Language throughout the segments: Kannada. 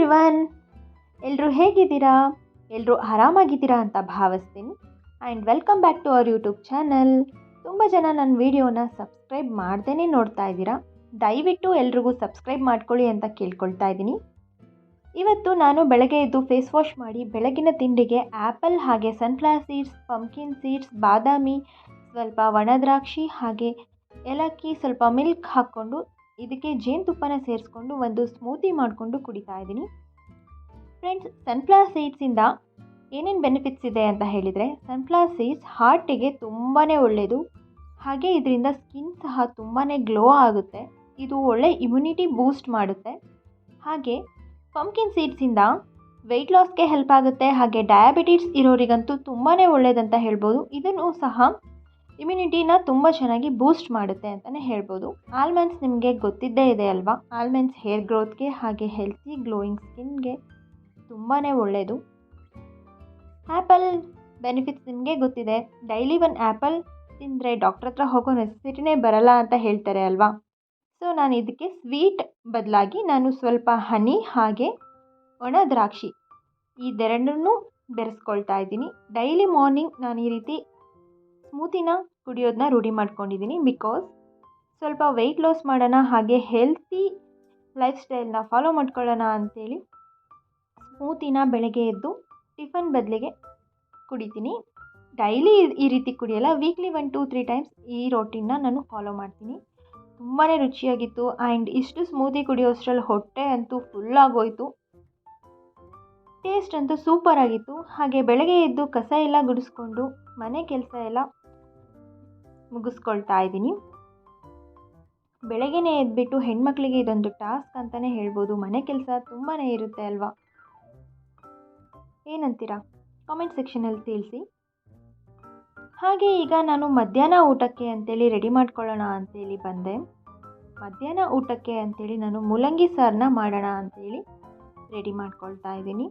ಹಲೋ ಎವ್ರಿವನ್ ಎಲ್ಲರೂ ಹೇಗಿದ್ದೀರಾ? ಎಲ್ಲರೂ ಆರಾಮಾಗಿದ್ದೀರಾ ಅಂತ ಭಾವಿಸ್ತೀನಿ. And welcome back to our YouTube channel. ತುಂಬ ಜನ ನನ್ನ ವೀಡಿಯೋನ ಸಬ್ಸ್ಕ್ರೈಬ್ ಮಾಡ್ದೇ ನೋಡ್ತಾ ಇದ್ದೀರಾ. ದಯವಿಟ್ಟು ಎಲ್ರಿಗೂ ಸಬ್ಸ್ಕ್ರೈಬ್ ಮಾಡ್ಕೊಳ್ಳಿ ಅಂತ ಕೇಳ್ಕೊಳ್ತಾ ಇದ್ದೀನಿ. ಇವತ್ತು ನಾನು ಬೆಳಗ್ಗೆ ಎದ್ದು ಫೇಸ್ ವಾಶ್ ಮಾಡಿ ಬೆಳಗಿನ ತಿಂಡಿಗೆ ಆ್ಯಪಲ್, ಹಾಗೆ ಸನ್ಫ್ಲವರ್ ಸೀಡ್ಸ್, ಪಂಪ್ಕಿನ್ ಸೀಡ್ಸ್, ಬಾದಾಮಿ, ಸ್ವಲ್ಪ ಒಣದ್ರಾಕ್ಷಿ ಹಾಗೆ ಏಲಕ್ಕಿ, ಸ್ವಲ್ಪ ಮಿಲ್ಕ್ ಹಾಕ್ಕೊಂಡು ಇದಕ್ಕೆ ಜೇನುತುಪ್ಪನ ಸೇರಿಸ್ಕೊಂಡು ಒಂದು ಸ್ಮೂತಿ ಮಾಡಿಕೊಂಡು ಕುಡಿತಾ ಇದ್ದೀನಿ. ಫ್ರೆಂಡ್ಸ್ ಸನ್ಫ್ಲವರ್ ಸೀಡ್ಸಿಂದ ಏನೇನು ಬೆನಿಫಿಟ್ಸ್ ಇದೆ ಅಂತ ಹೇಳಿದರೆ ಸನ್ಫ್ಲವರ್ ಸೀಡ್ಸ್ ಹಾರ್ಟಿಗೆ ತುಂಬಾ ಒಳ್ಳೆಯದು ಹಾಗೆ ಇದರಿಂದ ಸ್ಕಿನ್ ಸಹ ತುಂಬಾ ಗ್ಲೋ ಆಗುತ್ತೆ. ಇದು ಒಳ್ಳೆ ಇಮ್ಯುನಿಟಿ ಬೂಸ್ಟ್ ಮಾಡುತ್ತೆ. ಹಾಗೆ ಪಂಪ್ಕಿನ್ ಸೀಡ್ಸಿಂದ ವೆಯ್ಟ್ ಲಾಸ್ಗೆ ಹೆಲ್ಪ್ ಆಗುತ್ತೆ. ಹಾಗೆ ಡಯಾಬಿಟಿಸ್ ಇರೋರಿಗಂತೂ ತುಂಬಾ ಒಳ್ಳೆಯದಂತ ಹೇಳ್ಬೋದು. ಇದನ್ನು ಸಹ ಇಮ್ಯುನಿಟಿನ ತುಂಬ ಚೆನ್ನಾಗಿ ಬೂಸ್ಟ್ ಮಾಡುತ್ತೆ ಅಂತಲೇ ಹೇಳ್ಬೋದು. ಆಲ್ಮಂಡ್ಸ್ ನಿಮಗೆ ಗೊತ್ತಿದ್ದೇ ಇದೆ ಅಲ್ವಾ? ಆಲ್ಮಂಡ್ಸ್ ಹೇರ್ ಗ್ರೋತ್ಗೆ ಹಾಗೆ ಹೆಲ್ತಿ ಗ್ಲೋಯಿಂಗ್ ಸ್ಕಿನ್ಗೆ ತುಂಬಾ ಒಳ್ಳೆಯದು ಆ್ಯಪಲ್ ಬೆನಿಫಿಟ್ಸ್ ನಿಮಗೆ ಗೊತ್ತಿದೆ. ಡೈಲಿ ಒನ್ ಆ್ಯಪಲ್ ತಿಂದರೆ ಡಾಕ್ಟ್ರ್ ಹತ್ರ ಹೋಗೋ ನೆಸೆಸಿಟಿನೇ ಬರಲ್ಲ ಅಂತ ಹೇಳ್ತಾರೆ ಅಲ್ವಾ? ಸೊ ನಾನು ಇದಕ್ಕೆ ಸ್ವೀಟ್ ಬದಲಾಗಿ ನಾನು ಸ್ವಲ್ಪ ಹನಿ ಹಾಗೆ ಒಣ ದ್ರಾಕ್ಷಿ. ಇದೆರಡನ್ನೂ ಬೆರೆಸ್ಕೊಳ್ತಾ ಇದ್ದೀನಿ. ಡೈಲಿ ಮಾರ್ನಿಂಗ್ ನಾನು ಈ ರೀತಿ ಸ್ಮೂತಿನ ಕುಡಿಯೋದನ್ನ ರೂಢಿ ಮಾಡ್ಕೊಂಡಿದ್ದೀನಿ ಬಿಕಾಸ್ ಸ್ವಲ್ಪ ವೆಯ್ಟ್ ಲಾಸ್ ಮಾಡೋಣ, ಹಾಗೆ ಹೆಲ್ತಿ ಲೈಫ್ ಸ್ಟೈಲ್ನ ಫಾಲೋ ಮಾಡ್ಕೊಳ್ಳೋಣ ಅಂಥೇಳಿ ಸ್ಮೂತಿನ ಬೆಳಗ್ಗೆ ಎದ್ದು ಟಿಫನ್ ಬದಲಿಗೆ ಕುಡಿತೀನಿ. ಡೈಲಿ ಈ ರೀತಿ ಕುಡಿಯಲ್ಲ weekly one two three times ಈ ರೋಟೀನ್ನ ನಾನು ಫಾಲೋ ಮಾಡ್ತೀನಿ. ತುಂಬಾ ರುಚಿಯಾಗಿತ್ತು ಆ್ಯಂಡ್ ಇಷ್ಟು ಸ್ಮೂತಿ ಕುಡಿಯೋಷ್ಟರಲ್ಲಿ ಹೊಟ್ಟೆ ಅಂತೂ ಫುಲ್ ಆಗೋಯ್ತು. ಟೇಸ್ಟ್ ಅಂತೂ ಸೂಪರ್ ಆಗಿತ್ತು. ಹಾಗೆ ಬೆಳಗ್ಗೆ ಎದ್ದು ಕಸ ಎಲ್ಲ ಗುಡಿಸ್ಕೊಂಡು, ಮನೆ ಕೆಲಸ ಎಲ್ಲ ಮುಗಿಸ್ಕೊಳ್ತಾ ಇದ್ದೀನಿ. ಬೆಳಗ್ಗೆನೇ ಎದ್ಬಿಟ್ಟು ಹೆಣ್ಮಕ್ಳಿಗೆ ಇದೊಂದು ಟಾಸ್ಕ್ ಅಂತಲೇ ಹೇಳ್ಬೋದು. ಮನೆ ಕೆಲಸ ತುಂಬಾ ಇರುತ್ತೆ ಅಲ್ವಾ? ಏನಂತೀರಾ? ಕಾಮೆಂಟ್ ಸೆಕ್ಷನಲ್ಲಿ ತಿಳಿಸಿ. ಹಾಗೆ ಈಗ ನಾನು ಮಧ್ಯಾಹ್ನ ಊಟಕ್ಕೆ ಅಂತೇಳಿ ರೆಡಿ ಮಾಡ್ಕೊಳ್ಳೋಣ ಅಂತೇಳಿ ಬಂದೆ. ಮಧ್ಯಾಹ್ನ ಊಟಕ್ಕೆ ಅಂತೇಳಿ ನಾನು ಮೂಲಂಗಿ ಸಾರನ್ನ ಮಾಡೋಣ ಅಂತೇಳಿ ರೆಡಿ ಮಾಡ್ಕೊಳ್ತಾ ಇದ್ದೀನಿ.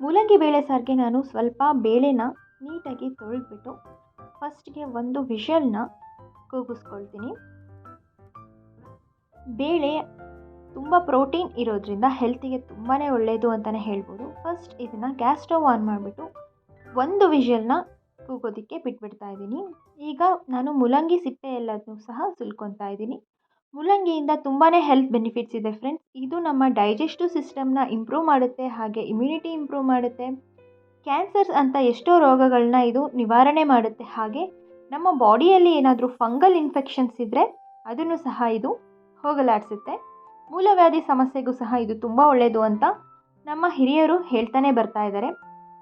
ಮೂಲಂಗಿ ಬೇಳೆ ಸಾರಿಗೆ ನಾನು ಸ್ವಲ್ಪ ಬೇಳೆನ ನೀಟಾಗಿ ತೊಳೆದ್ಬಿಟ್ಟು ಫಸ್ಟ್ಗೆ ಒಂದು ವಿಷಲ್ನ ಕೂಗಿಸ್ಕೊಳ್ತೀನಿ. ಬೇಳೆ ತುಂಬ ಪ್ರೋಟೀನ್ ಇರೋದ್ರಿಂದ ಹೆಲ್ತಿಗೆ ತುಂಬಾ ಒಳ್ಳೆಯದು ಅಂತಲೇ ಹೇಳ್ಬೋದು. ಫಸ್ಟ್ ಇದನ್ನು ಗ್ಯಾಸ್ ಸ್ಟವ್ ಆನ್ ಮಾಡಿಬಿಟ್ಟು ಒಂದು ವಿಷಲ್ನ ಕೂಗೋದಕ್ಕೆ ಬಿಟ್ಬಿಡ್ತಾ ಇದ್ದೀನಿ. ಈಗ ನಾನು ಮುಲಂಗಿ ಸಿಪ್ಪೆ ಎಲ್ಲದನ್ನೂ ಸಹ ಸುಲ್ಕೊತಾ ಇದ್ದೀನಿ. ಮುಲಂಗಿಯಿಂದ ತುಂಬಾ ಹೆಲ್ತ್ ಬೆನಿಫಿಟ್ಸ್ ಇದೆ ಫ್ರೆಂಡ್ಸ್. ಇದು ನಮ್ಮ ಡೈಜೆಸ್ಟಿವ್ ಸಿಸ್ಟಮ್ನ ಇಂಪ್ರೂವ್ ಮಾಡುತ್ತೆ, ಹಾಗೆ ಇಮ್ಯುನಿಟಿ ಇಂಪ್ರೂವ್ ಮಾಡುತ್ತೆ. ಕ್ಯಾನ್ಸರ್ಸ್ ಅಂತ ಎಷ್ಟೋ ರೋಗಗಳನ್ನ ಇದು ನಿವಾರಣೆ ಮಾಡುತ್ತೆ. ಹಾಗೆ ನಮ್ಮ ಬಾಡಿಯಲ್ಲಿ ಏನಾದರೂ ಫಂಗಲ್ ಇನ್ಫೆಕ್ಷನ್ಸ್ ಇದ್ದರೆ ಅದನ್ನು ಸಹ ಇದು ಹೋಗಲಾಡಿಸುತ್ತೆ. ಮೂಲವ್ಯಾಧಿ ಸಮಸ್ಯೆಗೂ ಸಹ ಇದು ತುಂಬ ಒಳ್ಳೆಯದು ಅಂತ ನಮ್ಮ ಹಿರಿಯರು ಹೇಳ್ತಾನೆ ಬರ್ತಾ ಇದ್ದಾರೆ.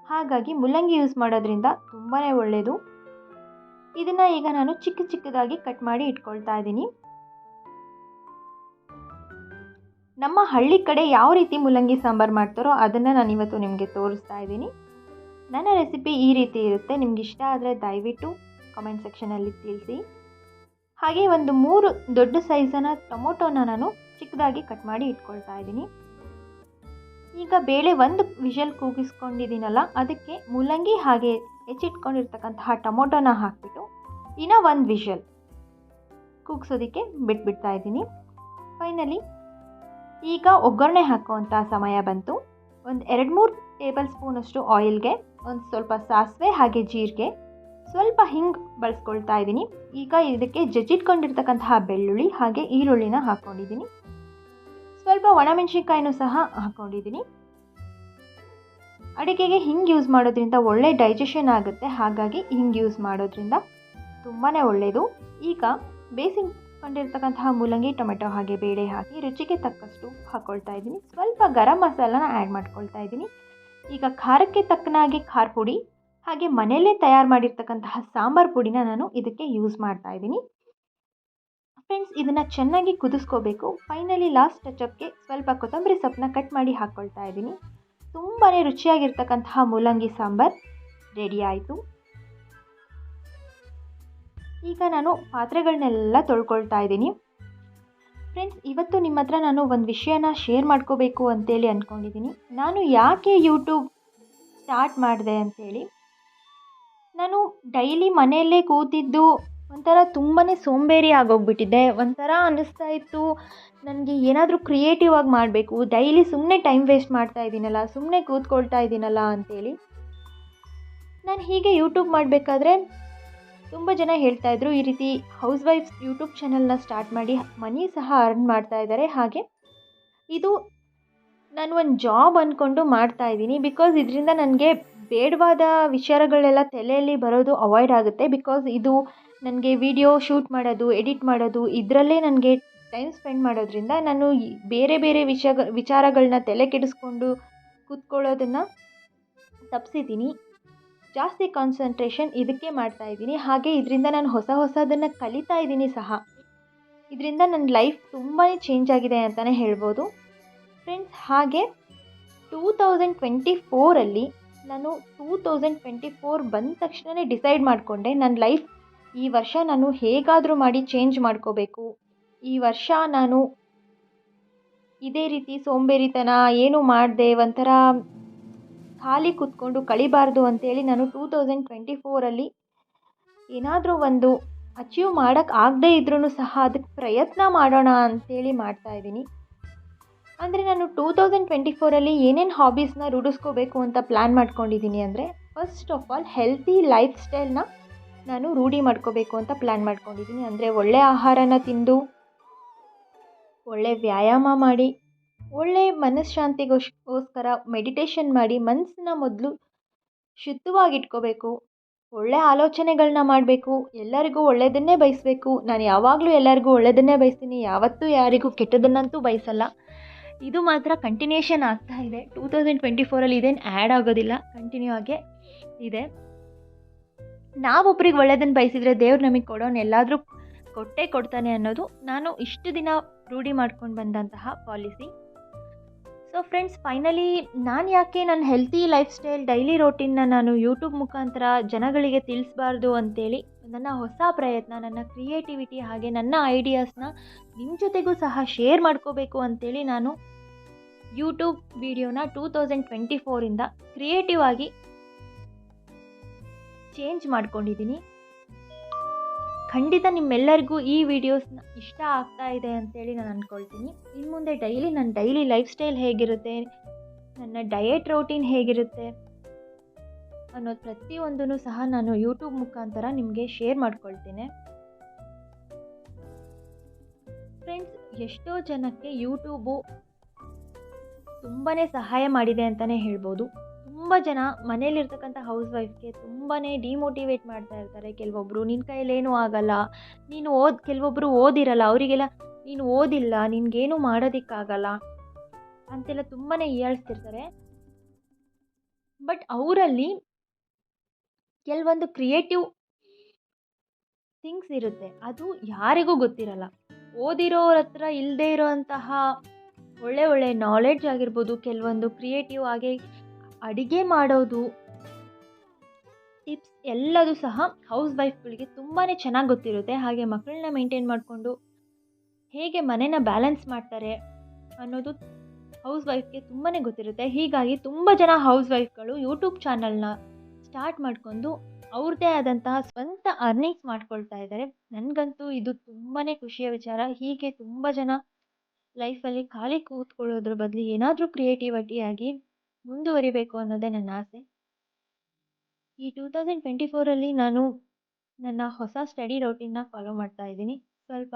ಹಾಗಾಗಿ ಮುಲ್ಲಂಗಿ ಯೂಸ್ ಮಾಡೋದ್ರಿಂದ ತುಂಬಾ ಒಳ್ಳೆಯದು ಇದನ್ನು ಈಗ ನಾನು ಚಿಕ್ಕ ಚಿಕ್ಕದಾಗಿ ಕಟ್ ಮಾಡಿ ಇಟ್ಕೊಳ್ತಾ ಇದ್ದೀನಿ. ನಮ್ಮ ಹಳ್ಳಿ ಕಡೆ ಯಾವ ರೀತಿ ಮುಲ್ಲಂಗಿ ಸಾಂಬಾರು ಮಾಡ್ತಾರೋ ಅದನ್ನು ನಾನು ಇವತ್ತು ನಿಮಗೆ ತೋರಿಸ್ತಾ ಇದ್ದೀನಿ. ನನ್ನ ರೆಸಿಪಿ ಈ ರೀತಿ ಇರುತ್ತೆ. ನಿಮ್ಗೆ ಇಷ್ಟ ಆದರೆ ದಯವಿಟ್ಟು ಕಮೆಂಟ್ ಸೆಕ್ಷನಲ್ಲಿ ತಿಳಿಸಿ. ಹಾಗೆ ಒಂದು ಮೂರು ದೊಡ್ಡ ಸೈಜನ ಟೊಮೊಟೊನ ನಾನು ಚಿಕ್ಕದಾಗಿ ಕಟ್ ಮಾಡಿ ಇಟ್ಕೊಳ್ತಾ ಇದ್ದೀನಿ. ಈಗ ಬೇಳೆ ಒಂದು ವಿಷಲ್ ಕೂಗಿಸ್ಕೊಂಡಿದ್ದೀನಲ್ಲ, ಅದಕ್ಕೆ ಮೂಲಂಗಿ ಹಾಗೆ ಹೆಚ್ಚಿಟ್ಕೊಂಡಿರ್ತಕ್ಕಂತಹ ಟೊಮೊಟೊನ ಹಾಕಿಬಿಟ್ಟು ಇನ್ನೂ ಒಂದು ವಿಷಲ್ ಕೂಗ್ಸೋದಕ್ಕೆ ಬಿಟ್ಬಿಡ್ತಾ ಇದ್ದೀನಿ. ಫೈನಲಿ ಈಗ ಒಗ್ಗರಣೆ ಹಾಕುವಂಥ ಸಮಯ ಬಂತು. ಒಂದು ಎರಡು ಮೂರು ಟೇಬಲ್ ಸ್ಪೂನಷ್ಟು ಆಯಿಲ್ಗೆ, ಒಂದು ಸ್ವಲ್ಪ ಸಾಸಿವೆ ಹಾಗೆ ಜೀರಿಗೆ. ಸ್ವಲ್ಪ ಹಿಂಗೆ ಬಳಸ್ಕೊಳ್ತಾ ಇದ್ದೀನಿ. ಈಗ ಇದಕ್ಕೆ ಜಜ್ಜಿಟ್ಕೊಂಡಿರ್ತಕ್ಕಂತಹ ಬೆಳ್ಳುಳ್ಳಿ ಹಾಗೆ ಈರುಳ್ಳಿನ ಹಾಕ್ಕೊಂಡಿದ್ದೀನಿ ಸ್ವಲ್ಪ ಒಣಮೆಣಸಿನ್ಕಾಯಿನೂ ಸಹ ಹಾಕ್ಕೊಂಡಿದ್ದೀನಿ ಅಡಿಗೆಗೆ ಹಿಂಗೆ ಯೂಸ್ ಮಾಡೋದ್ರಿಂದ ಒಳ್ಳೆ ಡೈಜೆಷನ್ ಆಗುತ್ತೆ. ಹಾಗಾಗಿ ಹಿಂಗೆ ಯೂಸ್ ಮಾಡೋದ್ರಿಂದ ತುಂಬಾ ಒಳ್ಳೆಯದು ಈಗ ಬೇಯಿಸಿಕೊಂಡಿರ್ತಕ್ಕಂತಹ ಮೂಲಂಗಿ, ಟೊಮೆಟೊ ಹಾಗೆ ಬೇಳೆ ಹಾಕಿ ರುಚಿಗೆ ತಕ್ಕಷ್ಟು ಹಾಕ್ಕೊಳ್ತಾ ಇದ್ದೀನಿ. ಸ್ವಲ್ಪ ಗರಂ ಮಸಾಲನ ಆ್ಯಡ್ ಮಾಡ್ಕೊಳ್ತಾ ಇದ್ದೀನಿ. ಈಗ ಖಾರಕ್ಕೆ ತಕ್ಕನಾಗಿ ಖಾರ ಪುಡಿ, ಹಾಗೆ ಮನೆಯಲ್ಲೇ ತಯಾರು ಮಾಡಿರ್ತಕ್ಕಂತಹ ಸಾಂಬಾರು ಪುಡಿನ ನಾನು ಇದಕ್ಕೆ ಯೂಸ್ ಮಾಡ್ತಾ ಇದ್ದೀನಿ. ಫ್ರೆಂಡ್ಸ್ ಇದನ್ನು ಚೆನ್ನಾಗಿ ಕುದಿಸ್ಕೋಬೇಕು. ಫೈನಲಿ ಲಾಸ್ಟ್ ಟಚಪ್ಗೆ ಸ್ವಲ್ಪ ಕೊತ್ತಂಬರಿ ಸೊಪ್ಪನ್ನ ಕಟ್ ಮಾಡಿ ಹಾಕ್ಕೊಳ್ತಾ ಇದ್ದೀನಿ. ತುಂಬಾ ರುಚಿಯಾಗಿರ್ತಕ್ಕಂತಹ ಮೂಲಂಗಿ ಸಾಂಬಾರು. ರೆಡಿ ಆಯಿತು. ಈಗ ನಾನು ಪಾತ್ರೆಗಳನ್ನೆಲ್ಲ ತೊಳ್ಕೊಳ್ತಾ ಇದ್ದೀನಿ. ಫ್ರೆಂಡ್ಸ್ ಇವತ್ತು ನಿಮ್ಮ ಹತ್ರ ನಾನು ಒಂದು ವಿಷಯನ ಶೇರ್ ಮಾಡ್ಕೋಬೇಕು ಅಂತೇಳಿ ಅಂದ್ಕೊಂಡಿದ್ದೀನಿ ನಾನು ಯಾಕೆ ಯೂಟ್ಯೂಬ್ ಸ್ಟಾರ್ಟ್ ಮಾಡಿದೆ ಅಂಥೇಳಿ ನಾನು ಡೈಲಿ ಮನೆಯಲ್ಲೇ ಕೂತಿದ್ದು ಒಂಥರ ತುಂಬಾ ಸೋಂಬೇರಿ ಆಗೋಗ್ಬಿಟ್ಟಿದ್ದೆ. ಒಂಥರ ಅನ್ನಿಸ್ತಾ ಇತ್ತು. ನನಗೆ ಏನಾದರೂ ಕ್ರಿಯೇಟಿವ್ ಆಗಿ ಮಾಡಬೇಕು. ಡೈಲಿ ಸುಮ್ಮನೆ ಟೈಮ್ ವೇಸ್ಟ್ ಮಾಡ್ತಾ ಇದ್ದೀನಲ್ಲ ಸುಮ್ಮನೆ ಕೂತ್ಕೊಳ್ತಾ ಇದ್ದೀನಲ್ಲ ಅಂಥೇಳಿ ನಾನು ಹೀಗೆ ಯೂಟ್ಯೂಬ್ ಮಾಡಬೇಕಾದ್ರೆ ತುಂಬ ಜನ ಹೇಳ್ತಾ ಇದ್ರು, ಈ ರೀತಿ ಹೌಸ್ ವೈಫ್ಸ್ ಯೂಟ್ಯೂಬ್ ಚಾನಲ್ನ ಸ್ಟಾರ್ಟ್ ಮಾಡಿ ಮನಿ ಸಹ ಅರ್ನ್ ಮಾಡ್ತಾ ಇದ್ದಾರೆ. ಹಾಗೆ ಇದು ನಾನು ಒಂದು ಜಾಬ್ ಅಂದ್ಕೊಂಡು ಮಾಡ್ತಾ ಇದ್ದೀನಿ. ಬಿಕಾಸ್ ಇದರಿಂದ ನನಗೆ ಬೇಡವಾದ ವಿಚಾರಗಳೆಲ್ಲ ತಲೆಯಲ್ಲಿ ಬರೋದು ಅವಾಯ್ಡ್ ಆಗುತ್ತೆ. ಬಿಕಾಸ್ ಇದು ನನಗೆ ವಿಡಿಯೋ ಶೂಟ್ ಮಾಡೋದು ಎಡಿಟ್ ಮಾಡೋದು, ಇದರಲ್ಲೇ ನನಗೆ ಟೈಮ್ ಸ್ಪೆಂಡ್ ಮಾಡೋದ್ರಿಂದ ನಾನು ಬೇರೆ ಬೇರೆ ವಿಷಯ ವಿಚಾರಗಳನ್ನ ತಲೆ ಕೆಡಿಸ್ಕೊಂಡು ಕೂತ್ಕೊಳ್ಳೋದನ್ನು ತಪ್ಪಿಸಿದ್ದೀನಿ ಜಾಸ್ತಿ ಕಾನ್ಸಂಟ್ರೇಷನ್ ಇದಕ್ಕೆ ಮಾಡ್ತಾ ಇದ್ದೀನಿ. ಹಾಗೆ ಇದರಿಂದ ನಾನು ಹೊಸ ಹೊಸದನ್ನು ಕಲಿತಾ ಇದ್ದೀನಿ ಸಹ. ಇದರಿಂದ ನನ್ನ ಲೈಫ್ ತುಂಬಾ ಚೇಂಜ್ ಆಗಿದೆ ಅಂತಲೇ ಹೇಳ್ಬೋದು. ಫ್ರೆಂಡ್ಸ್ ಹಾಗೆ ಟೂ ತೌಸಂಡ್ ಟ್ವೆಂಟಿ ಫೋರಲ್ಲಿ ನಾನು ಟೂ ತೌಸಂಡ್ ಟ್ವೆಂಟಿ ಫೋರ್ ಬಂದ ತಕ್ಷಣವೇ ಡಿಸೈಡ್ ಮಾಡಿಕೊಂಡೆ ನನ್ನ ಲೈಫ್ ಈ ವರ್ಷ ನಾನು ಹೇಗಾದರೂ ಮಾಡಿ ಚೇಂಜ್ ಮಾಡ್ಕೋಬೇಕು. ಈ ವರ್ಷ ನಾನು ಇದೇ ರೀತಿ ಸೋಂಬೇರಿತನ, ಏನು ಮಾಡದೆ ಒಂಥರ ಖಾಲಿ ಕೂತ್ಕೊಂಡು ಕಳಿಬಾರ್ದು ಅಂತೇಳಿ ನಾನು ಟೂ ತೌಸಂಡ್ ಟ್ವೆಂಟಿ ಫೋರಲ್ಲಿ ಏನಾದರೂ ಒಂದು ಅಚೀವ್ ಮಾಡೋಕ್ಕೆ ಆಗದೇ ಇದ್ರೂ ಸಹ ಅದಕ್ಕೆ ಪ್ರಯತ್ನ ಮಾಡೋಣ ಅಂತೇಳಿ ಮಾಡ್ತಾಯಿದ್ದೀನಿ ಅಂದರೆ ನಾನು ಟೂ ತೌಸಂಡ್ ಟ್ವೆಂಟಿ ಫೋರಲ್ಲಿ ಏನೇನು ಹಾಬೀಸ್ನ ರೂಢಿಸ್ಕೋಬೇಕು ಅಂತ ಪ್ಲ್ಯಾನ್ ಮಾಡ್ಕೊಂಡಿದ್ದೀನಿ ಅಂದರೆ first of all healthy life ಸ್ಟೈಲ್ನ ನಾನು ರೂಢಿ ಮಾಡ್ಕೋಬೇಕು ಅಂತ ಪ್ಲ್ಯಾನ್ ಮಾಡ್ಕೊಂಡಿದ್ದೀನಿ. ಅಂದರೆ ಒಳ್ಳೆಯ ಆಹಾರನ ತಿಂದು ಒಳ್ಳೆಯ ವ್ಯಾಯಾಮ ಮಾಡಿ ಒಳ್ಳೆಯ ಮನಃಶಾಂತಿಗೋಸ್ಕರ ಮೆಡಿಟೇಷನ್ ಮಾಡಿ ಮನಸ್ಸನ್ನ ಮೊದಲು ಶುದ್ಧವಾಗಿಟ್ಕೋಬೇಕು. ಒಳ್ಳೆಯ ಆಲೋಚನೆಗಳನ್ನ ಮಾಡಬೇಕು. ಎಲ್ಲರಿಗೂ ಒಳ್ಳೆಯದನ್ನೇ ಬಯಸಬೇಕು. ನಾನು ಯಾವಾಗಲೂ ಎಲ್ಲರಿಗೂ ಒಳ್ಳೆಯದನ್ನೇ ಬಯಸ್ತೀನಿ. ಯಾವತ್ತೂ ಯಾರಿಗೂ ಕೆಟ್ಟದನ್ನಂತೂ ಬಯಸಲ್ಲ. ಇದು ಮಾತ್ರ ಕಂಟಿನ್ಯೂಷನ್ ಆಗ್ತಾ ಇದೆ. ಟೂ ತೌಸಂಡ್ ಟ್ವೆಂಟಿ ಫೋರಲ್ಲಿ ಇದೇನು ಆ್ಯಡ್ ಆಗೋದಿಲ್ಲ. ಕಂಟಿನ್ಯೂ ಆಗೇ ಇದೆ. ನಾವೊಬ್ರಿಗೆ ಒಳ್ಳೆಯದನ್ನು ಬಯಸಿದರೆ ದೇವ್ರು ನಮಗೆ ಕೊಡೋನು ಎಲ್ಲಾದರೂ ಕೊಟ್ಟೇ ಕೊಡ್ತಾನೆ ಅನ್ನೋದು ನಾನು ಇಷ್ಟು ದಿನ ರೂಢಿ ಮಾಡ್ಕೊಂಡು ಬಂದಂತಹ ಪಾಲಿಸಿ ಸೊ ಫ್ರೆಂಡ್ಸ್ ಫೈನಲಿ ನಾನು ಯಾಕೆ ನನ್ನ ಹೆಲ್ತಿ ಲೈಫ್ ಸ್ಟೈಲ್ ಡೈಲಿ ರೋಟೀನ್ನ ನಾನು ಯೂಟ್ಯೂಬ್ ಮುಖಾಂತರ ಜನಗಳಿಗೆ ತಿಳಿಸ್ಬಾರ್ದು ಅಂತೇಳಿ ನನ್ನ ಹೊಸ ಪ್ರಯತ್ನ, ನನ್ನ ಕ್ರಿಯೇಟಿವಿಟಿ ಹಾಗೆ ನನ್ನ ಐಡಿಯಾಸ್ನ ನಿಮ್ಮ ಜೊತೆಗೂ ಸಹ ಶೇರ್ ಮಾಡ್ಕೋಬೇಕು ಅಂತೇಳಿ ನಾನು ಯೂಟ್ಯೂಬ್ ವಿಡಿಯೋನ ಟೂ ತೌಸಂಡ್ ಟ್ವೆಂಟಿ ಫೋರಿಂದ ಕ್ರಿಯೇಟಿವ್ ಆಗಿ ಚೇಂಜ್ ಮಾಡ್ಕೊಂಡಿದ್ದೀನಿ. ಖಂಡಿತ ನಿಮ್ಮೆಲ್ಲರಿಗೂ ಈ ವಿಡಿಯೋಸ್ ಇಷ್ಟ ಆಗ್ತಾ ಇದೆ ಅಂತೇಳಿ ನಾನು ಅಂದ್ಕೊಳ್ತೀನಿ ಇನ್ನು ಮುಂದೆ ಡೈಲಿ ನನ್ನ ಡೈಲಿ ಲೈಫ್ ಸ್ಟೈಲ್ ಹೇಗಿರುತ್ತೆ, ನನ್ನ ಡಯೆಟ್ ರೋಟೀನ್ ಹೇಗಿರುತ್ತೆ ಅನ್ನೋದು ಪ್ರತಿಯೊಂದೂ ಸಹ ನಾನು ಯೂಟ್ಯೂಬ್ ಮುಖಾಂತರ ನಿಮಗೆ ಶೇರ್ ಮಾಡ್ಕೊಳ್ತೀನಿ. ಫ್ರೆಂಡ್ಸ್ ಎಷ್ಟೋ ಜನಕ್ಕೆ ಯೂಟ್ಯೂಬು ತುಂಬಾ ಸಹಾಯ ಮಾಡಿದೆ ಅಂತಲೇ ಹೇಳ್ಬೋದು. ತುಂಬ ಜನ ಮನೇಲಿರ್ತಕ್ಕಂಥ ಹೌಸ್ ವೈಫ್ಗೆ ತುಂಬಾ ಡಿಮೋಟಿವೇಟ್ ಮಾಡ್ತಾ ಇರ್ತಾರೆ. ಕೆಲವೊಬ್ಬರು ನಿನ್ನ ಕೈಲೇನೂ ಆಗಲ್ಲ. ನೀನು ಓದಿ ಕೆಲವೊಬ್ಬರು ಓದಿರಲ್ಲ. ಅವರಿಗೆಲ್ಲ, ನೀನು ಓದಿಲ್ಲ. ನಿನಗೇನು ಮಾಡೋದಕ್ಕಾಗಲ್ಲ. ಅಂತೆಲ್ಲ ತುಂಬಾ ಹೀಯಾಳಿಸ್ತಿರ್ತಾರೆ ಬಟ್ ಅವರಲ್ಲಿ ಕೆಲವೊಂದು ಕ್ರಿಯೇಟಿವ್ ಥಿಂಗ್ಸ್ ಇರುತ್ತೆ. ಅದು ಯಾರಿಗೂ ಗೊತ್ತಿರಲ್ಲ. ಓದಿರೋರ ಹತ್ರ ಇಲ್ಲದೇ ಇರೋಂತಹ ಒಳ್ಳೆ ಒಳ್ಳೆ ನಾಲೆಡ್ಜ್ ಆಗಿರ್ಬೋದು, ಕೆಲವೊಂದು ಕ್ರಿಯೇಟಿವ್ ಆಗಿ ಅಡುಗೆ ಮಾಡೋದು ಟಿಪ್ಸ್ ಎಲ್ಲದೂ ಸಹ ಹೌಸ್ ವೈಫ್ಗಳಿಗೆ ತುಂಬಾ ಚೆನ್ನಾಗಿ ಗೊತ್ತಿರುತ್ತೆ. ಹಾಗೆ ಮಕ್ಕಳನ್ನ ಮೇಂಟೈನ್ ಮಾಡಿಕೊಂಡು ಹೇಗೆ ಮನೇನ ಬ್ಯಾಲೆನ್ಸ್ ಮಾಡ್ತಾರೆ ಅನ್ನೋದು ಹೌಸ್ ವೈಫ್ಗೆ ತುಂಬಾ ಗೊತ್ತಿರುತ್ತೆ. ಹೀಗಾಗಿ ತುಂಬ ಜನ ಹೌಸ್ ವೈಫ್ಗಳು ಯೂಟ್ಯೂಬ್ ಚಾನಲ್ನ ಸ್ಟಾರ್ಟ್ ಮಾಡಿಕೊಂಡು ಅವ್ರದ್ದೇ ಆದಂತಹ ಸ್ವಂತ ಅರ್ನಿಂಗ್ಸ್ ಮಾಡ್ಕೊಳ್ತಾ ಇದ್ದಾರೆ. ನನಗಂತೂ ಇದು ತುಂಬಾ ಖುಷಿಯ ವಿಚಾರ. ಹೀಗೆ ತುಂಬ ಜನ ಲೈಫಲ್ಲಿ ಖಾಲಿ ಕೂತ್ಕೊಳ್ಳೋದ್ರ ಬದಲು ಏನಾದರೂ ಕ್ರಿಯೇಟಿವಿಟಿ ಆಗಿ ಮುಂದುವರಿಬೇಕು ಅನ್ನೋದೇ ನನ್ನ ಆಸೆ. ಈ ಟೂ ತೌಸಂಡ್ ಟ್ವೆಂಟಿ ಫೋರಲ್ಲಿ ನಾನು ನನ್ನ ಹೊಸ ಸ್ಟಡಿ ರೌಟೀನ್ನ ಫಾಲೋ ಮಾಡ್ತಾ ಇದ್ದೀನಿ. ಸ್ವಲ್ಪ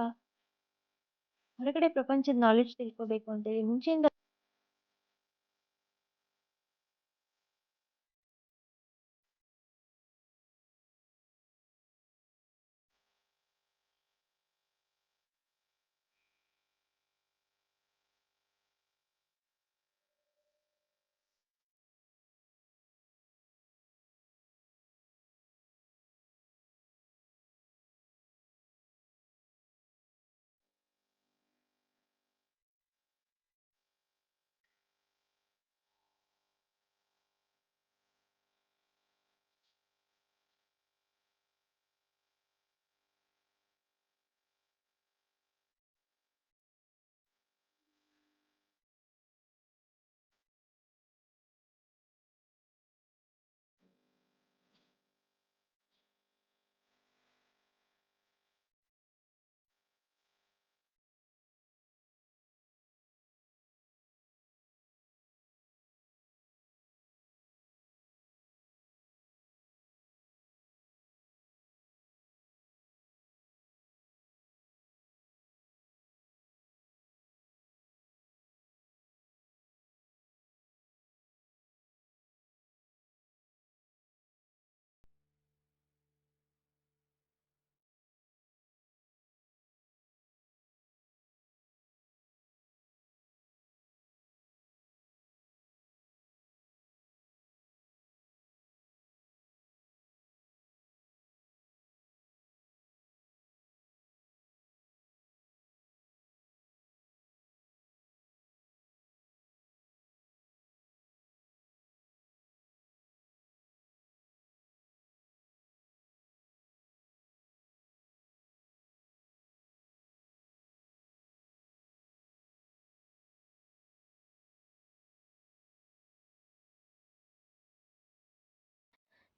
ಹೊರಗಡೆ ಪ್ರಪಂಚದ ನಾಲೆಡ್ಜ್ ತಿಳ್ಕೋಬೇಕು ಅಂತೇಳಿ ಮುಂಚೆಯಿಂದ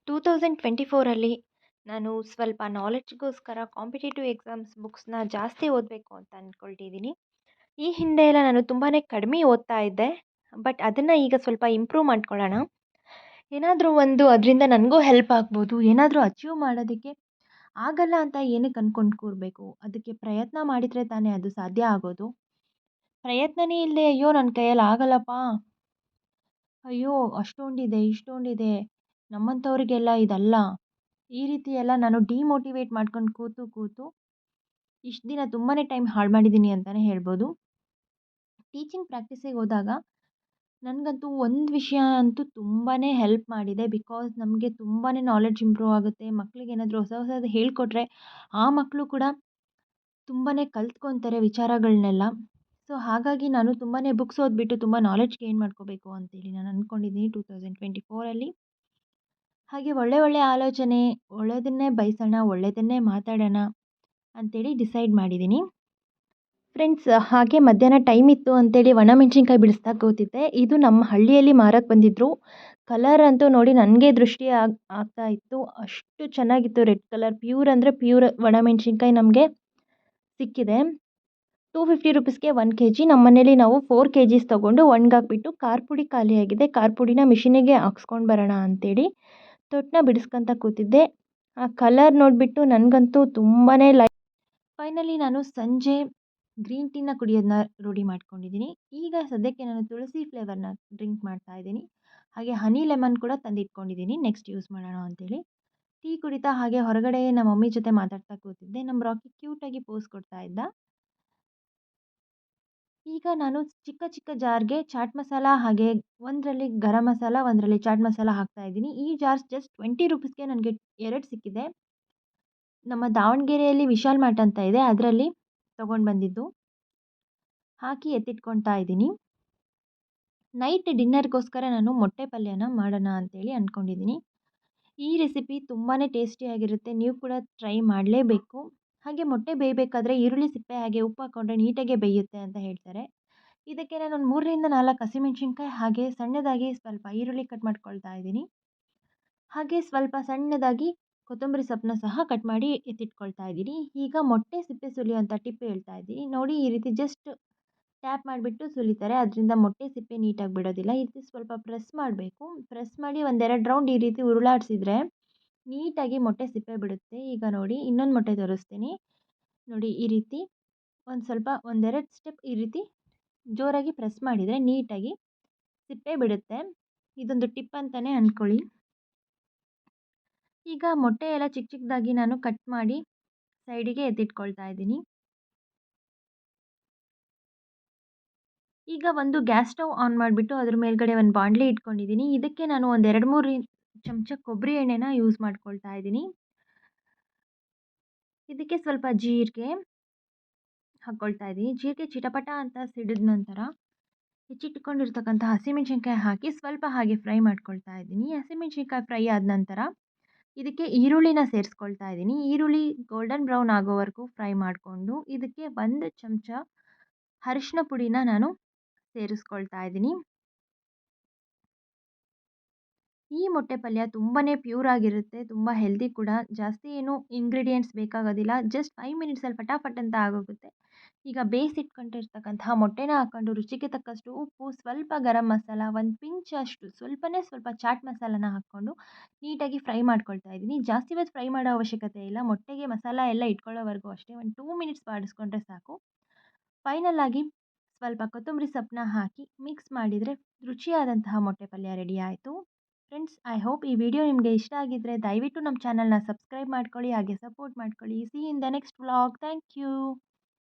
ಟೂ ತೌಸಂಡ್ ಟ್ವೆಂಟಿ ಫೋರಲ್ಲಿ ನಾನು ಸ್ವಲ್ಪ ನಾಲೆಡ್ಜ್ಗೋಸ್ಕರ ಕಾಂಪಿಟೇಟಿವ್ ಎಕ್ಸಾಮ್ಸ್ ಬುಕ್ಸ್ನ ಜಾಸ್ತಿ ಓದಬೇಕು ಅಂತ ಅಂದ್ಕೊಳ್ತಿದ್ದೀನಿ ಈ ಹಿಂದೆ ಎಲ್ಲ ನಾನು ತುಂಬಾ ಕಡಿಮೆ ಓದ್ತಾ ಇದ್ದೆ ಬಟ್ ಅದನ್ನು ಈಗ ಸ್ವಲ್ಪ ಇಂಪ್ರೂವ್ ಮಾಡ್ಕೊಳ್ಳೋಣ. ಏನಾದರೂ ಒಂದು ಅದರಿಂದ ನನಗೂ ಹೆಲ್ಪ್ ಆಗ್ಬೋದು, ಏನಾದರೂ ಅಚೀವ್ ಮಾಡೋದಕ್ಕೆ ಆಗಲ್ಲ ಅಂತ ಏನಕ್ಕೆ ಅಂದ್ಕೊಂಡು ಕೂರಬೇಕು? ಅದಕ್ಕೆ ಪ್ರಯತ್ನ ಮಾಡಿದರೆ ತಾನೇ ಅದು ಸಾಧ್ಯ ಆಗೋದು? ಪ್ರಯತ್ನನೇ ಇಲ್ಲದೆ ಅಯ್ಯೋ ನನ್ನ ಕೈಯಲ್ಲಿ ಆಗಲ್ಲಪ್ಪ. ಅಯ್ಯೋ, ಅಷ್ಟೊಂದಿದೆ, ಇಷ್ಟೊಂದಿದೆ. ನಮ್ಮಂಥವ್ರಿಗೆಲ್ಲ ಇದಲ್ಲ. ಈ ರೀತಿ ಎಲ್ಲ ನಾನು ಡಿಮೋಟಿವೇಟ್ ಮಾಡ್ಕೊಂಡು ಕೂತು ಕೂತು ಇಷ್ಟು ದಿನ ತುಂಬಾ ಟೈಮ್ ಹಾಳು ಮಾಡಿದ್ದೀನಿ ಅಂತಲೇ ಹೇಳ್ಬೋದು. ಟೀಚಿಂಗ್ ಪ್ರಾಕ್ಟೀಸಿಗೆ ಹೋದಾಗ ನನಗಂತೂ ಒಂದು ವಿಷಯ ಅಂತೂ ತುಂಬಾ ಹೆಲ್ಪ್ ಮಾಡಿದೆ. ಬಿಕಾಸ್ ನಮಗೆ ತುಂಬಾ ನಾಲೆಡ್ಜ್ ಇಂಪ್ರೂವ್ ಆಗುತ್ತೆ. ಮಕ್ಳಿಗೆ ಏನಾದರೂ ಹೊಸ ಹೊಸದು ಹೇಳಿಕೊಟ್ರೆ ಆ ಮಕ್ಕಳು ಕೂಡ ತುಂಬಾ ಕಲ್ತ್ಕೊತಾರೆ ವಿಚಾರಗಳನ್ನೆಲ್ಲ ಸೊ ಹಾಗಾಗಿ ನಾನು ತುಂಬಾ ಬುಕ್ಸ್ ಓದ್ಬಿಟ್ಟು ತುಂಬ ನಾಲೆಡ್ಜ್ ಗೇನ್ ಮಾಡ್ಕೋಬೇಕು ಅಂತೇಳಿ ನಾನು ಅಂದ್ಕೊಂಡಿದ್ದೀನಿ ಟೂ ತೌಸಂಡ್ ಟ್ವೆಂಟಿ ಫೋರಲ್ಲಿ ಹಾಗೆ ಒಳ್ಳೆ ಒಳ್ಳೆ ಆಲೋಚನೆ ಒಳ್ಳೆಯದನ್ನೇ ಬಯಸೋಣ ಒಳ್ಳೆಯದನ್ನೇ ಮಾತಾಡೋಣ ಅಂತೇಳಿ ಡಿಸೈಡ್ ಮಾಡಿದ್ದೀನಿ. ಫ್ರೆಂಡ್ಸ್, ಹಾಗೆ ಮಧ್ಯಾಹ್ನ ಟೈಮ್ ಇತ್ತು ಅಂತೇಳಿ ಒಣಮೆಣ್ಸಿನ್ಕಾಯಿ ಬಿಡಿಸ್ತಾ ಕೂತಿದ್ದೆ. ಇದು ನಮ್ಮ ಹಳ್ಳಿಯಲ್ಲಿ ಮಾರಕ್ಕೆ ಬಂದಿದ್ದರು ಕಲರ್ ಅಂತೂ ನೋಡಿ ನನಗೆ ದೃಷ್ಟಿ ಆಗ್, ಆಗ್ತಾ ಇತ್ತು. ಅಷ್ಟು ಚೆನ್ನಾಗಿತ್ತು ರೆಡ್ ಕಲರ್. ಪ್ಯೂರ್ ಅಂದರೆ ಪ್ಯೂರ್ ಒಣಮೆಣ್ಸಿನ್ಕಾಯಿ ನಮಗೆ ಸಿಕ್ಕಿದೆ. ಟೂ ಫಿಫ್ಟಿ ರುಪೀಸ್ಗೆ ಒನ್ ಕೆ ಜಿ ನಮ್ಮ ಮನೇಲಿ ನಾವು ಫೋರ್ ಕೆ ಜಿಸ್ ತೊಗೊಂಡು ಒಣಗಾಕ್ಬಿಟ್ಟು ಖಾರ ಪುಡಿ ಖಾಲಿಯಾಗಿದೆ. ಖಾರ ಪುಡಿನ ಮಿಷಿನಿಗೆ ಹಾಕ್ಸ್ಕೊಂಡು ಬರೋಣ ಅಂತೇಳಿ ತೊಟ್ಟನ್ನ ಬಿಡಿಸ್ಕೊಂತ ಕೂತಿದ್ದೆ. ಆ ಕಲರ್ ನೋಡಿಬಿಟ್ಟು ನನಗಂತೂ ತುಂಬಾ ಲೈ ಫೈನಲಿ ನಾನು ಸಂಜೆ ಗ್ರೀನ್ ಟೀನ ಕುಡಿಯೋದನ್ನ ರೂಢಿ ಮಾಡ್ಕೊಂಡಿದ್ದೀನಿ. ಈಗ ಸದ್ಯಕ್ಕೆ ನಾನು ತುಳಸಿ ಫ್ಲೇವರ್ನ ಡ್ರಿಂಕ್ ಮಾಡ್ತಾ ಇದ್ದೀನಿ. ಹಾಗೆ ಹನಿ ಲೆಮನ್ ಕೂಡ ತಂದಿಟ್ಕೊಂಡಿದ್ದೀನಿ. ನೆಕ್ಸ್ಟ್ ಯೂಸ್ ಮಾಡೋಣ ಅಂತೇಳಿ. ಟೀ ಕುಡಿತಾ ಹಾಗೆ ಹೊರಗಡೆ ನಮ್ಮ ಮಮ್ಮಿ ಜೊತೆ ಮಾತಾಡ್ತಾ ಕೂತಿದ್ದೆ. ನಮ್ಮ ರಾಕಿ ಕ್ಯೂಟಾಗಿ ಪೋಸ್ ಕೊಡ್ತಾ ಇದ್ದ. ಈಗ ನಾನು ಚಿಕ್ಕ ಚಿಕ್ಕ ಜಾರ್ಗೆ ಚಾಟ್ ಮಸಾಲ ಹಾಗೆ ಒಂದರಲ್ಲಿ ಗರಂ ಮಸಾಲ, ಒಂದರಲ್ಲಿ ಚಾಟ್ ಮಸಾಲ ಹಾಕ್ತಾ ಇದ್ದೀನಿ. ಈ ಜಾರ್ಸ್ ಜಸ್ಟ್ ಟ್ವೆಂಟಿ ರುಪೀಸ್ಗೆ ನನಗೆ ಎರಡು ಸಿಕ್ಕಿದೆ. ನಮ್ಮ ದಾವಣಗೆರೆಯಲ್ಲಿ ವಿಶಾಲ್ ಮಾರ್ಟ್ ಅಂತ ಇದೆ. ಅದರಲ್ಲಿ ತೊಗೊಂಡು ಬಂದಿದ್ದು. ಹಾಕಿ ಎತ್ತಿಟ್ಕೊಳ್ತಾ ಇದ್ದೀನಿ. ನೈಟ್ ಡಿನ್ನರ್ಗೋಸ್ಕರ ನಾನು ಮೊಟ್ಟೆ ಪಲ್ಯನ ಮಾಡೋಣ ಅಂತೇಳಿ ಅಂದ್ಕೊಂಡಿದ್ದೀನಿ ಈ ರೆಸಿಪಿ ತುಂಬಾ ಟೇಸ್ಟಿಯಾಗಿರುತ್ತೆ ನೀವು ಕೂಡ ಟ್ರೈ ಮಾಡಲೇಬೇಕು. ಹಾಗೆ ಮೊಟ್ಟೆ ಬೇಯಬೇಕಾದ್ರೆ ಈರುಳ್ಳಿ ಸಿಪ್ಪೆ ಹಾಗೆ ಉಪ್ಪು ಹಾಕ್ಕೊಂಡ್ರೆ ನೀಟಾಗೆ ಬೇಯುತ್ತೆ ಅಂತ ಹೇಳ್ತಾರೆ. ಇದಕ್ಕೆ ನಾನು ಒಂದು ಮೂರರಿಂದ ನಾಲ್ಕು ಹಸಿಮೆಣ್ಸಿನ್ಕಾಯಿ ಹಾಗೆ ಸಣ್ಣದಾಗಿ ಸ್ವಲ್ಪ ಈರುಳ್ಳಿ ಕಟ್ ಮಾಡ್ಕೊಳ್ತಾ ಇದ್ದೀನಿ. ಹಾಗೆ ಸ್ವಲ್ಪ ಸಣ್ಣದಾಗಿ ಕೊತ್ತಂಬರಿ ಸೊಪ್ಪನ್ನ ಸಹ ಕಟ್ ಮಾಡಿ ಎತ್ತಿಟ್ಕೊಳ್ತಾ ಇದ್ದೀನಿ. ಈಗ ಮೊಟ್ಟೆ ಸಿಪ್ಪೆ ಸುಲಿಯುವಂಥ ಟಿಪ್ ಹೇಳ್ತಾ ಇದ್ದೀನಿ. ನೋಡಿ ಈ ರೀತಿ ಜಸ್ಟ್ ಟ್ಯಾಪ್ ಮಾಡಿಬಿಟ್ಟು ಸುಲಿತಾರೆ. ಅದರಿಂದ ಮೊಟ್ಟೆ ಸಿಪ್ಪೆ ನೀಟಾಗಿ ಬಿಡೋದಿಲ್ಲ. ಈ ರೀತಿ ಸ್ವಲ್ಪ ಪ್ರೆಸ್ ಮಾಡಬೇಕು. ಪ್ರೆಸ್ ಮಾಡಿ ಒಂದೆರಡು ರೌಂಡ್ ಈ ರೀತಿ ಉರುಳಾಡಿಸಿದ್ರೆ ನೀಟಾಗಿ ಮೊಟ್ಟೆ ಸಿಪ್ಪೆ ಬಿಡುತ್ತೆ. ಈಗ ನೋಡಿ ಇನ್ನೊಂದು ಮೊಟ್ಟೆ ತೋರಿಸ್ತೀನಿ. ನೋಡಿ ಈ ರೀತಿ ಒಂದು ಸ್ವಲ್ಪ ಒಂದೆರಡು ಸ್ಟೆಪ್ ಈ ರೀತಿ ಜೋರಾಗಿ ಪ್ರೆಸ್ ಮಾಡಿದರೆ ನೀಟಾಗಿ ಸಿಪ್ಪೆ ಬಿಡುತ್ತೆ. ಇದೊಂದು ಟಿಪ್ ಅಂತಲೇ ಅಂದ್ಕೊಳ್ಳಿ ಈಗ ಮೊಟ್ಟೆ ಎಲ್ಲ ಚಿಕ್ಕ ಚಿಕ್ಕದಾಗಿ ನಾನು ಕಟ್ ಮಾಡಿ ಸೈಡಿಗೆ ಎತ್ತಿಟ್ಕೊಳ್ತಾ ಇದ್ದೀನಿ. ಈಗ ಒಂದು ಗ್ಯಾಸ್ ಸ್ಟವ್ ಆನ್ ಮಾಡಿಬಿಟ್ಟು ಅದ್ರ ಮೇಲ್ಗಡೆ ಒಂದು ಬಾಂಡ್ಲಿ ಇಟ್ಕೊಂಡಿದ್ದೀನಿ. ಇದಕ್ಕೆ ನಾನು ಒಂದು ಎರಡು ಮೂರು ಚಮಚ ಕೊಬ್ಬರಿ ಎಣ್ಣೆನ ಯೂಸ್ ಮಾಡ್ಕೊಳ್ತಾ ಇದ್ದೀನಿ. ಇದಕ್ಕೆ ಸ್ವಲ್ಪ ಜೀರಿಗೆ ಹಾಕ್ಕೊಳ್ತಾ ಇದ್ದೀನಿ. ಜೀರಿಗೆ ಚಿಟಪಟ ಅಂತ ಸಿಡಿದ ನಂತರ ಹೆಚ್ಚಿಟ್ಕೊಂಡಿರ್ತಕ್ಕಂಥ ಹಸಿಮೆಣ್ಸಿನ್ಕಾಯಿ ಹಾಕಿ ಸ್ವಲ್ಪ ಹಾಗೆ ಫ್ರೈ ಮಾಡ್ಕೊಳ್ತಾ ಇದ್ದೀನಿ. ಹಸಿಮೆಣ್ಸಿನ್ಕಾಯಿ ಫ್ರೈ ಆದ ನಂತರ ಇದಕ್ಕೆ ಈರುಳ್ಳಿನ ಸೇರಿಸ್ಕೊಳ್ತಾ ಇದ್ದೀನಿ. ಈರುಳ್ಳಿ ಗೋಲ್ಡನ್ ಬ್ರೌನ್ ಆಗೋವರೆಗೂ ಫ್ರೈ ಮಾಡಿಕೊಂಡು ಇದಕ್ಕೆ ಒಂದು ಚಮಚ ಅರಿಶಿನ ಪುಡಿನ ನಾನು ಸೇರಿಸ್ಕೊಳ್ತಾ ಇದ್ದೀನಿ. ಈ ಮೊಟ್ಟೆ ಪಲ್ಯ ತುಂಬಾ ಪ್ಯೂರ್ ಆಗಿರುತ್ತೆ, ತುಂಬ ಹೆಲ್ದಿ ಕೂಡ. ಜಾಸ್ತಿ ಏನು ಇಂಗ್ರೀಡಿಯೆಂಟ್ಸ್ ಬೇಕಾಗೋದಿಲ್ಲ ಜಸ್ಟ್ ಫೈವ್ ಮಿನಿಟ್ಸಲ್ಲಿ ಫಟಾಫಟ್ ಅಂತ ಆಗೋಗುತ್ತೆ. ಈಗ ಬೇಯಿಸಿಟ್ಕೊಂಡಿರ್ತಕ್ಕಂತಹ ಮೊಟ್ಟೆನ ಹಾಕ್ಕೊಂಡು ರುಚಿಗೆ ತಕ್ಕಷ್ಟು ಉಪ್ಪು, ಸ್ವಲ್ಪ ಗರಂ ಮಸಾಲ, ಒಂದು ಪಿಂಚ್ ಅಷ್ಟು, ಸ್ವಲ್ಪನೇ ಸ್ವಲ್ಪ ಚಾಟ್ ಮಸಾಲನ ಹಾಕ್ಕೊಂಡು ನೀಟಾಗಿ ಫ್ರೈ ಮಾಡ್ಕೊಳ್ತಾ ಇದ್ದೀನಿ. ಜಾಸ್ತಿ ಹೊತ್ತು ಫ್ರೈ ಮಾಡೋ ಅವಶ್ಯಕತೆ ಇಲ್ಲ. ಮೊಟ್ಟೆಗೆ ಮಸಾಲ ಎಲ್ಲ ಇಟ್ಕೊಳ್ಳೋವರೆಗೂ ಅಷ್ಟೇ ಒಂದು ಟೂ ಮಿನಿಟ್ಸ್ ಬಾಡಿಸ್ಕೊಂಡ್ರೆ ಸಾಕು. ಫೈನಲ್ ಆಗಿ ಸ್ವಲ್ಪ ಕೊತ್ತಂಬರಿ ಸೊಪ್ಪನ್ನ ಹಾಕಿ ಮಿಕ್ಸ್ ಮಾಡಿದರೆ ರುಚಿಯಾದಂತಹ ಮೊಟ್ಟೆ ಪಲ್ಯ ರೆಡಿ ಆಯಿತು. ಫ್ರೆಂಡ್ಸ್ ಐ ಹೋಪ್ ಈ ವಿಡಿಯೋ ನಿಮಗೆ ಇಷ್ಟ ಆಗಿದ್ದರೆ ದಯವಿಟ್ಟು ನಮ್ಮ ಚಾನಲ್ನ ಸಬ್ಸ್ಕ್ರೈಬ್ ಮಾಡ್ಕೊಳ್ಳಿ, ಹಾಗೆ ಸಪೋರ್ಟ್ ಮಾಡ್ಕೊಳ್ಳಿ. See in the next vlog thank you